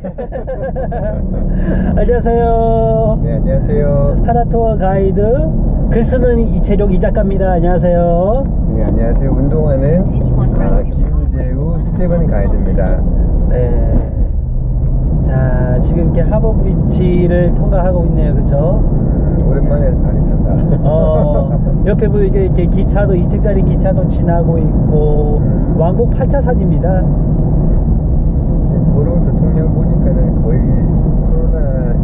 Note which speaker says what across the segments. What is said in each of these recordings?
Speaker 1: 안녕하세요.
Speaker 2: 네, 안녕하세요.
Speaker 1: 하나투어 가이드 글 쓰는 이채룡 이 작가입니다. 안녕하세요.
Speaker 2: 네, 안녕하세요. 운동하는 아, 김재우 스티븐 가이드입니다.
Speaker 1: 네. 자, 지금 이렇게 하버 브릿지를 통과하고 있네요. 그죠?
Speaker 2: 음, 오랜만에 다리 탄다.
Speaker 1: 어, 옆에 보면 이게 이렇게 기차도 2층짜리 기차도 지나고 있고 왕복 8차선입니다.
Speaker 2: 도로 교통량 보니까는 거의 코로나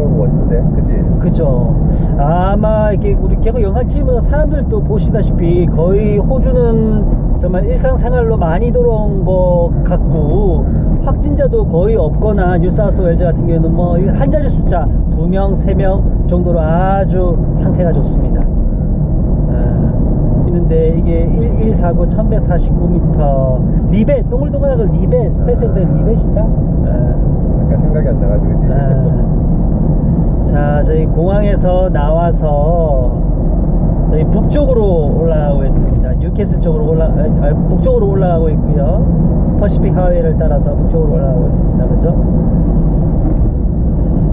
Speaker 2: 돌아온 것 같은데, 그지?
Speaker 1: 그죠. 아마 이렇게 우리 계속 영상 찍으면 사람들도 보시다시피 거의 호주는 정말 일상생활로 많이 돌아온 것 같고 확진자도 거의 없거나 뉴사우스 웨일즈 같은 경우는 뭐 한 자리 숫자 두 명, 세 명 정도로 아주 상태가 좋습니다. 아, 있는데 이게 1149 1149m 리벳 동글동글한 걸 리벳 회색된 리벳이다. 아.
Speaker 2: 생각이 안 나가지고, 그지?
Speaker 1: 아, 공항에서 나와서 저희 북쪽으로 올라가고 있습니다. 뉴캐슬 쪽으로 올라, 아, 아, 북쪽으로 올라가고 있고요. 퍼시픽 하웨이를 따라서 북쪽으로 올라가고 있습니다. 그죠?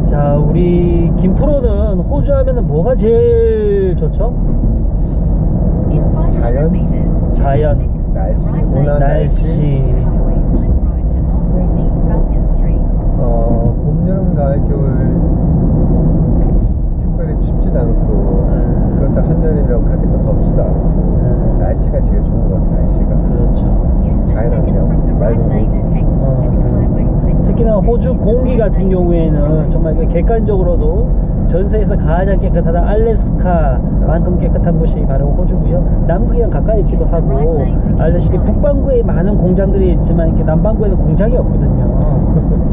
Speaker 1: 자, 우리 김프로는 호주 하면은 뭐가 제일 좋죠?
Speaker 2: 자연?
Speaker 1: 자연.
Speaker 2: 날씨, 온화
Speaker 1: 날씨.
Speaker 2: 어, 봄, 여름, 가을, 겨울 않고
Speaker 1: 아.
Speaker 2: 그렇다 한여름이라고 그렇게 또 덥지도 않고
Speaker 1: 아.
Speaker 2: 날씨가 제일 좋은 것 같아, 날씨가.
Speaker 1: 그렇죠.
Speaker 2: 자연환경, 맑은 공기.
Speaker 1: 특히나 호주 공기 같은 경우에는 정말 그 객관적으로도 전세에서 가장 깨끗하다 알래스카만큼 깨끗한 곳이 바로 호주고요. 남극이랑 가까이 있기도 하고 알다시피 북반구에 많은 공장들이 있지만 이렇게 남반구에는 공장이 없거든요.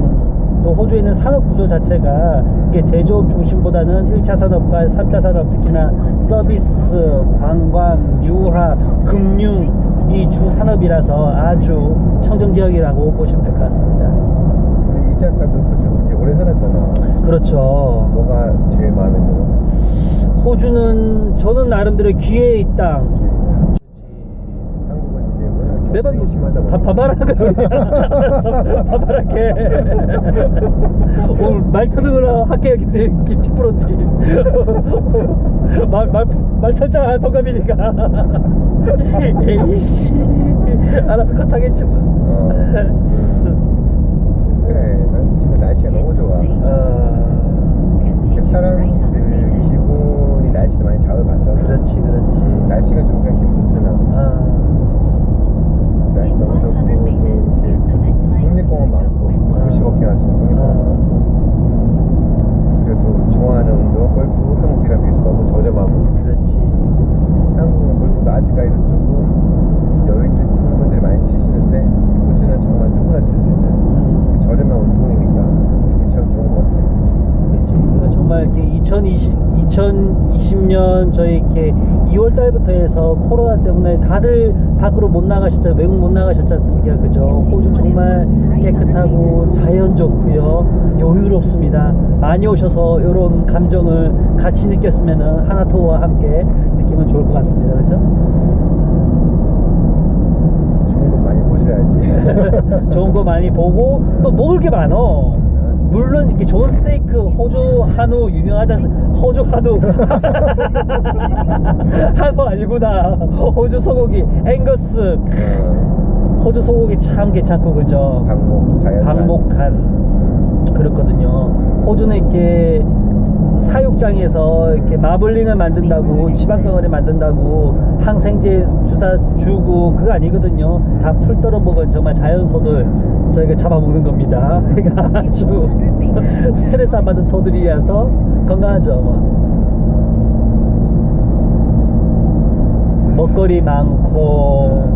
Speaker 1: 음, 또 호주에는 산업 구조 자체가 이게 제조업 중심보다는 1차 산업과 3차 산업 특히나 서비스, 관광, 유학, 금융 이 주 산업이라서 아주 청정 지역이라고 보시면 될 것 같습니다.
Speaker 2: 우리 이 작가도 그죠? 이제 오래 살았잖아.
Speaker 1: 그렇죠.
Speaker 2: 뭐가 제일 마음에 들어?
Speaker 1: 호주는 저는 나름대로 기회의 땅. 매번
Speaker 2: 경쟁이 심하다
Speaker 1: 바, 바바라가 바바라게. 오늘 말 거라 할게요 김- 김치 프로님. 말말말 터자 동갑이니까. 에이씨. 알아서 컷하겠지 뭐.
Speaker 2: 어. 그래, 난 진짜 날씨가 너무 좋아.
Speaker 1: 어,
Speaker 2: 그 사람 그 기분이 날씨가 많이 좌우를 받잖아.
Speaker 1: 그렇지 그렇지
Speaker 2: 날씨가 좋으니까 기분 좋잖아.
Speaker 1: 어,
Speaker 2: 날씨 너무 좋고 이렇게 국립공원 많고 도시 워킹 할수 있는 국립공원
Speaker 1: 어.
Speaker 2: 많고 그리고 또 좋아하는 운동 골프 한국이랑 비해서 너무 저렴하고
Speaker 1: 그렇지
Speaker 2: 한국은 골프가 아직까지도 조금 여유 있으신 분들이 많이 치시는데 호주는 정말 누구나 칠 수 있는
Speaker 1: 음.
Speaker 2: 저렴한 운동이니까 그게 참 좋은 것 같아.
Speaker 1: 그렇지. 그 정말 이렇게 2020, 2020년 저희 이렇게 2월 달부터 해서 코로나 때문에 다들 밖으로 못 나가셨죠. 외국 못 나가셨지 않습니까? 그죠? 호주 정말 깨끗하고 자연 좋고요. 여유롭습니다. 많이 오셔서 이런 감정을 같이 느꼈으면은 하나토와 함께 느끼면 좋을 것 같습니다. 그죠?
Speaker 2: 좋은 거 많이 보셔야지.
Speaker 1: 좋은 거 많이 보고 또 먹을 게 많어. 물론 이렇게 좋은 스테이크 호주 한우 않습니까? 호주 한우. 한우 아니구나. 호주 소고기 앵거스.
Speaker 2: 어,
Speaker 1: 호주 소고기 참 괜찮고 그죠?
Speaker 2: 방목 자연
Speaker 1: 방목한. 그렇거든요. 호주는 이렇게 사육장에서 이렇게 마블링을 만든다고 지방덩어리 만든다고 항생제 주사 주고 그거 아니거든요 다 풀 떨어 먹은 정말 자연소들 저희가 잡아먹는 겁니다 그러니까 아주 스트레스 안 받은 소들이라서 건강하죠 뭐. 먹거리 많고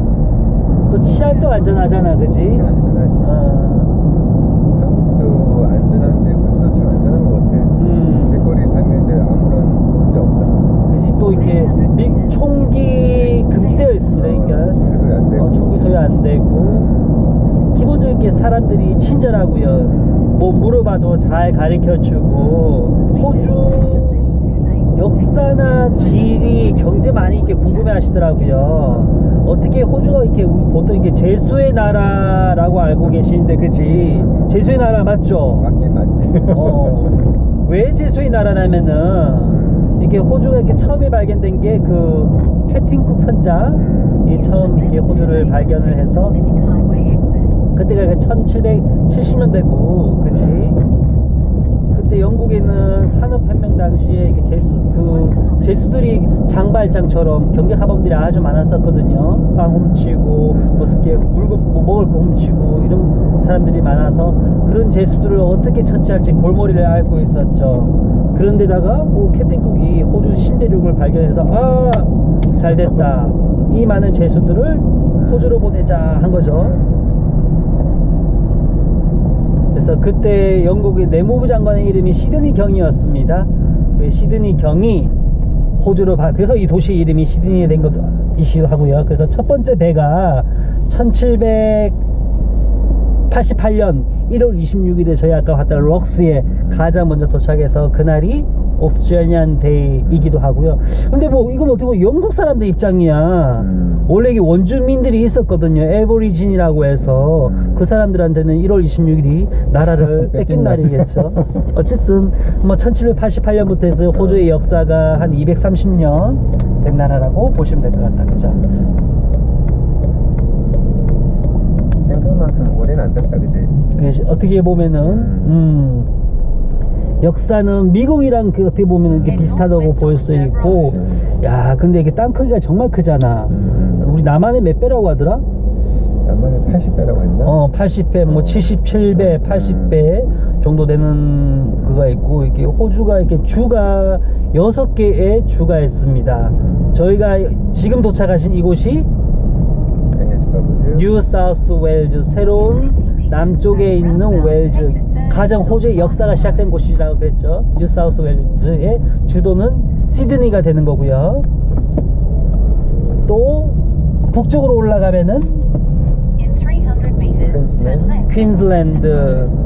Speaker 1: 또 치안도 안전하잖아 그지?
Speaker 2: 안전하지.
Speaker 1: 어,
Speaker 2: 한국도 안전한데 호주도 참 안전한 것 같아.
Speaker 1: 음.
Speaker 2: 길거리 다니는데 아무런 문제 없잖아.
Speaker 1: 그지 또 이렇게 미, 총기 금지되어 있습니다 그러니까
Speaker 2: 총기 소리 안 되고.
Speaker 1: 어, 총기 소유 안 되고 기본적으로 이렇게 사람들이 친절하고요 뭐 물어봐도 잘 가르쳐 주고 호주 역사나 지리, 경제 많이 이렇게 궁금해 하시더라고요. 어떻게 호주가 이렇게 보통 이게 제수의 나라라고 알고 계시는데, 그지? 제수의 나라 맞죠?
Speaker 2: 맞긴 맞지.
Speaker 1: 어, 왜 제수의 나라냐면은, 이게 호주가 이렇게 처음에 발견된 게그 캡틴쿡 선장, 이 처음 이렇게 호주를 발견을 해서, 그때가 1770년대고, 그지? 그때 영국에는 산업혁명 당시에 이렇게 제수, 그, 제수들이 장발장처럼 경제가범들이 아주 많았었거든요. 빵 훔치고, 뭐, 이렇게 물건, 뭐 먹을 거 훔치고, 이런 사람들이 많아서 그런 제수들을 어떻게 처치할지 골머리를 앓고 있었죠. 그런데다가, 뭐, 캡틴쿡이 호주 신대륙을 발견해서, 아, 잘 됐다. 이 많은 제수들을 호주로 보내자 한 거죠. 그래서 그때 영국의 내무부 장관의 이름이 시드니 경이었습니다. 그 시드니 경이 호주로 바, 그래서 이 도시 이름이 시드니 된 것도 이시도 하고요. 그래서 첫 번째 배가 1788년 1월 26일에 저희 아까 봤던 럭스에 가장 먼저 도착해서 그날이 오스트레일리안 데이이기도 하고요. 근데 뭐 이건 어떻게 보면 영국 사람들 입장이야.
Speaker 2: 음.
Speaker 1: 원래 이게 원주민들이 있었거든요. 에버리진이라고 해서
Speaker 2: 음.
Speaker 1: 그 사람들한테는 1월 26일이 나라를 뺏긴
Speaker 2: 날.
Speaker 1: 날이겠죠. 어쨌든 뭐 1788년부터 해서 호주의 역사가 한 230년 된 나라라고 보시면 될 것 같다. 그죠?
Speaker 2: 생각만큼 오래는 안 됐다, 그지?
Speaker 1: 어떻게 보면은 음, 역사는 미국이랑 그 어떻게 보면 이렇게 비슷하다고 볼 수 있고 야 근데 이게 땅 크기가 정말 크잖아.
Speaker 2: 음.
Speaker 1: 우리 남한의 몇 배라고 하더라?
Speaker 2: 얼마나 80배라고 했나?
Speaker 1: 어, 80배, 뭐 77배, 80배 정도 되는 그가 있고 이렇게 호주가 이렇게 주가 여섯 개의 주가 있습니다. 저희가 지금 도착하신 이곳이
Speaker 2: NSW.
Speaker 1: 뉴 사우스 웨일즈 새로운 남쪽에 있는 웨일즈 가장 호주의 역사가 시작된 곳이라고 그랬죠. 뉴 사우스 웨일즈의 주도는 시드니가 되는 거고요. 또 북쪽으로 올라가면은 퀸즐랜드라는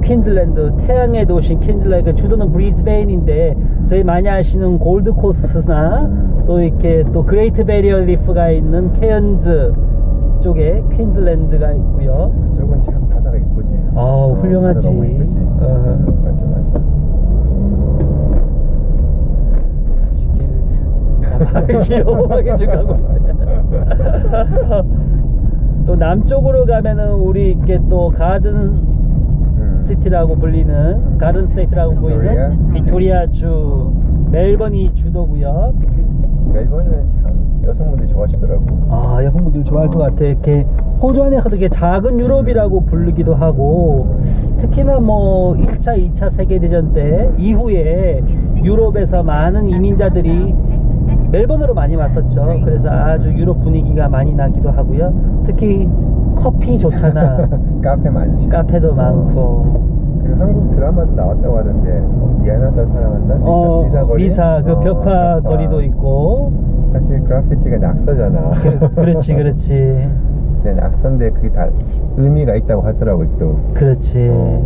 Speaker 1: 퀸즐랜드 태양의 도시 퀸즐랜드 그 주도는 브리즈베인인데 저희 많이 아시는 골드 코스트나 또 이렇게 또 그레이트 베리어 리프가 있는 케언즈 쪽에 퀸즐랜드가 있고요. 아우,
Speaker 2: 어,
Speaker 1: 훌륭하지.
Speaker 2: 바다 너무 이쁘지.
Speaker 1: 어.
Speaker 2: 맞아, 맞아.
Speaker 1: 발을 길어하게 좀 가고 있네. 또 남쪽으로 가면은 우리 이렇게 또 가든
Speaker 2: 음.
Speaker 1: 시티라고 불리는 가든 스테이트라고
Speaker 2: 빅토리아?
Speaker 1: 보이는 빅토리아 주 멜번이 주도고요.
Speaker 2: 멜번은 참 여성분들이 좋아하시더라고.
Speaker 1: 아 여성분들 좋아할 것 같아. 이렇게 호주 안에 되게 작은 유럽이라고 부르기도 하고 특히나 뭐 1차, 2차 세계대전 때 이후에 유럽에서 많은 이민자들이 멜번으로 많이 왔었죠. 그래서 아주 유럽 분위기가 많이 나기도 하고요. 특히 커피 좋잖아.
Speaker 2: 카페 많지.
Speaker 1: 카페도 많고.
Speaker 2: 그리고 한국 드라마도 나왔다고 하던데 어, 미안하다 사랑한다 미사,
Speaker 1: 어,
Speaker 2: 미사 거리
Speaker 1: 미사 그
Speaker 2: 어,
Speaker 1: 벽화
Speaker 2: 벽화.
Speaker 1: 거리도 있고.
Speaker 2: 사실 그래피티가 낙서잖아
Speaker 1: 그, 그렇지, 그렇지.
Speaker 2: 네, 낙서인데 그게 다 의미가 있다고 하더라고 또
Speaker 1: 그렇지.
Speaker 2: 어.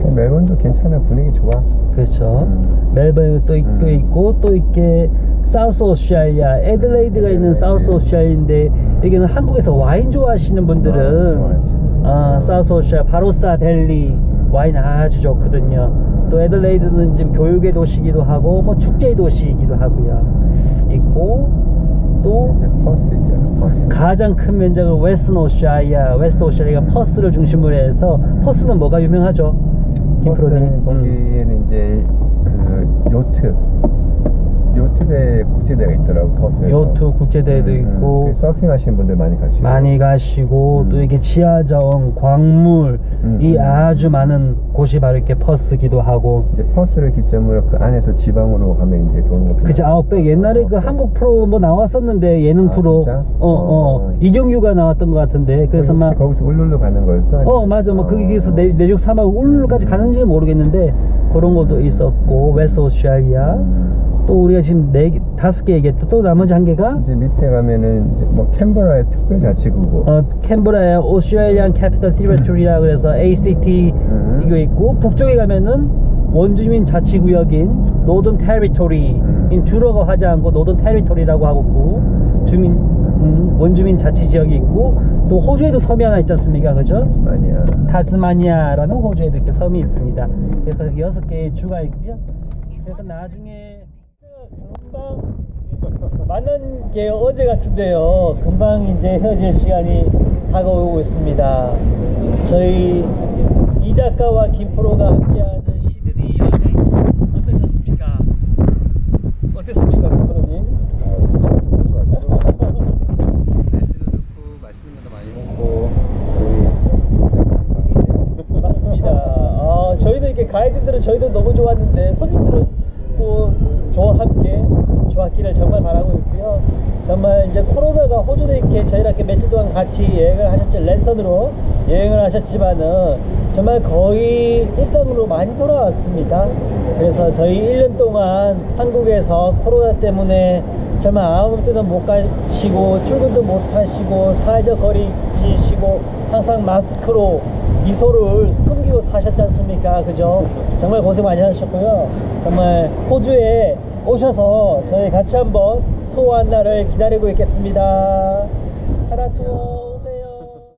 Speaker 2: 그냥 멜번도 괜찮아 분위기 좋아
Speaker 1: 그렇죠.
Speaker 2: 음.
Speaker 1: 멜번에 또 있고,
Speaker 2: 음.
Speaker 1: 있고 또 이렇게 사우스 오스트레일리아, 애들레이드가 있는 사우스 오스트레일리아인데 여기는 한국에서 와인 좋아하시는 분들은
Speaker 2: 아.
Speaker 1: 어, 사우스 오스트레일리아 바로사 벨리 와인 아주 좋거든요. 또 애들레이드는 지금 교육의 도시이기도 하고 뭐 축제의 도시이기도 하고요. 있고 또
Speaker 2: 이제 퍼스 있잖아 퍼스
Speaker 1: 가장 큰 면적을 웨스턴 오스트레일리아, 웨스트 오스트레일리아가 퍼스를 중심으로 해서 퍼스는 뭐가 유명하죠? 김프로님.
Speaker 2: 퍼스는
Speaker 1: 음.
Speaker 2: 거기에는 이제 그 요트 요트대 국제대가 있더라고 퍼스에서
Speaker 1: 요트 국제대회도
Speaker 2: 음, 음.
Speaker 1: 있고
Speaker 2: 그 서핑 하시는 분들 많이 가시고
Speaker 1: 많이 가시고
Speaker 2: 음.
Speaker 1: 또 이게 지하정, 광물 이
Speaker 2: 음, 음.
Speaker 1: 아주 많은 곳이 바로 이렇게 퍼스기도 하고
Speaker 2: 이제 퍼스를 기점으로 그 안에서 지방으로 가면 이제 그런 것도
Speaker 1: 그치 아웃백 옛날에 그 한국 프로 뭐 나왔었는데 예능
Speaker 2: 아,
Speaker 1: 프로
Speaker 2: 진짜?
Speaker 1: 어, 어,
Speaker 2: 어.
Speaker 1: 이경규가 나왔던 것 같은데 그래서
Speaker 2: 혹시
Speaker 1: 막
Speaker 2: 거기서 울룰루 가는 거였어?
Speaker 1: 어 맞아 뭐 거기서 내, 내륙 사막 울루까지 가는지 는 모르겠는데 그런 것도 있었고 웨스트 오스트레일리아
Speaker 2: 음.
Speaker 1: 또 우리가 지금 네 개, 다섯 개 얘기했고 또 나머지 한 개가
Speaker 2: 이제 밑에 가면은 이제 뭐 캔버라의 특별 자치구고
Speaker 1: 어, 캔버라의 오스트레일리안 캐피털 티리토리라 그래서 ACT
Speaker 2: 음.
Speaker 1: 이거 있고 북쪽에 가면은 원주민 자치구역인 노던 테리토리인
Speaker 2: 음.
Speaker 1: 주로가 하지 않고 노던 테리토리라고 하고 있고 주민 음, 원주민 자치 지역이 있고 또 호주에도 섬이 하나 있지 않습니까 그죠?
Speaker 2: 아니야.
Speaker 1: 타즈마니아라는 호주에도 이렇게 섬이 있습니다. 그래서 여섯 개의 주가 있고요. 그래서 나중에 만난 게 어제 같은데요. 금방 이제 헤어질 시간이 다가오고 있습니다. 저희 이 작가와 김프로가 함께하는 시드니 여행 어떠셨습니까? 어땠습니까, 김프로님?
Speaker 2: 날씨도 좋고 맛있는 것도 많이 먹고
Speaker 1: 맞습니다. 아, 저희도 이렇게 가이드들은 저희도 너무 좋았는데 손님들은 또 저와 함께 좋았기를 정말 바라고 있고요. 정말 이제 코로나가 호주에 이렇게 저희랑 이렇게 며칠 동안 같이 여행을 하셨죠. 랜선으로 여행을 하셨지만은 정말 거의 일상으로 많이 돌아왔습니다. 그래서 저희 1년 동안 한국에서 코로나 때문에 정말 아무 때도 못 가시고 출근도 못 하시고 사회적 거리 지시고 항상 마스크로 미소를 숨기고 사셨지 않습니까? 그죠? 정말 고생 많이 하셨고요. 정말 호주에 오셔서 저희 같이 한번 투어한 날을 기다리고 있겠습니다. 하나 투어.